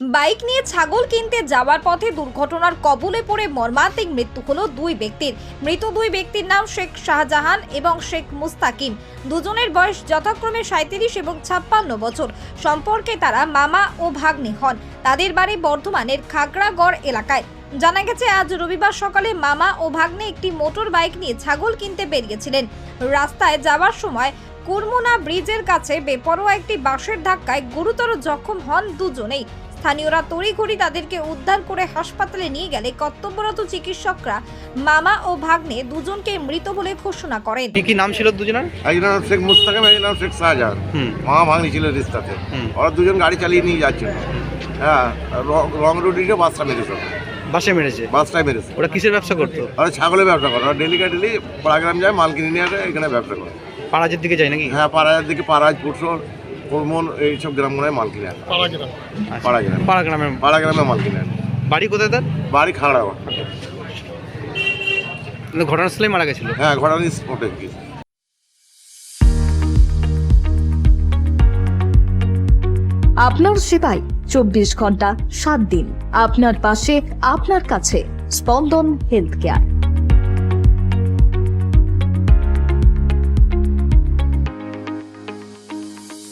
Bike নিয়ে ছাগল কিনতে যাওয়ার পথে দুর্ঘটনার কবলে পড়ে মর্মান্তিক মৃত্যু হলো দুই ব্যক্তির। মৃত দুই ব্যক্তির নাম শেখ শাহজাহান এবং শেখ মুস্তাকিম। দুজনের বয়স যথাক্রমে সাঁত্রিশ এবং ছাপ্পান্ন বছর। সম্পর্কে তারা মামা ও ভাগ্নে হন। তাদের বাড়ি বর্ধমানের খাগড়াগড় এলাকায়। জানা গেছে, আজ রবিবার সকালে মামা ও ভাগ্নে একটি মোটর বাইক নিয়ে ছাগল কিনতে বেরিয়েছিলেন। রাস্তায় যাওয়ার সময় কুরমুনা ব্রিজের কাছে বেপরোয়া একটি বাসের ধাক্কায় গুরুতর জখম হন দুজনেই। স্থানীয়রা তড়িঘড়ি তাদেরকে উদ্ধার করে হাসপাতালে নিয়ে গেলে কর্তব্যরত চিকিৎসকরা মামা ও ভাগ্নে দুজনকে মৃত বলে ঘোষণা করেন। কি কি নাম ছিল দুজনের? একজন নাম শেখ মুস্তাকিম একজন নাম শেখ শাহজাহান। হুম। মা ভাঙনি ছিল রিস্তাতে। হুম। ওরা দুজন গাড়ি চালিয়ে নিয়ে যাচ্ছিল। হ্যাঁ র- রং রুটিকে বাসটা মেরেছে। বাসে মেরেছে? বাসটাই মেরেছে। ওরা কিসের ব্যবসা করতো? ওরা ছাগলের ব্যবসা করে। ওরা ডেলি ডেলি পাড়াগ্রাম যায় মাল কিনে নিয়ে আসে এখানে ব্যবসা করে। পাড়াজের দিকে যায় নাকি? হ্যাঁ পাড়ার দিকে পাড়াজ পুরসর কর্মন এইসব গ্রামগুলোয় মাল কিনে আনে। আচ্ছা। পাড়া গ্রাম পাড়া গ্রামের পাড়া গ্রামে মাল কিনে আনে। বাড়ি কোথায় তার? বাড়ি খাড়া কিন্তু ঘটনাস্থলেই মারা গেছিল? হ্যাঁ স্পটে গিয়েছে আপনার সেবায় চব্বিশ ঘণ্টা সাত দিন। আপনার পাশে আপনার কাছে স্পন্দন হেলথ কেয়ার।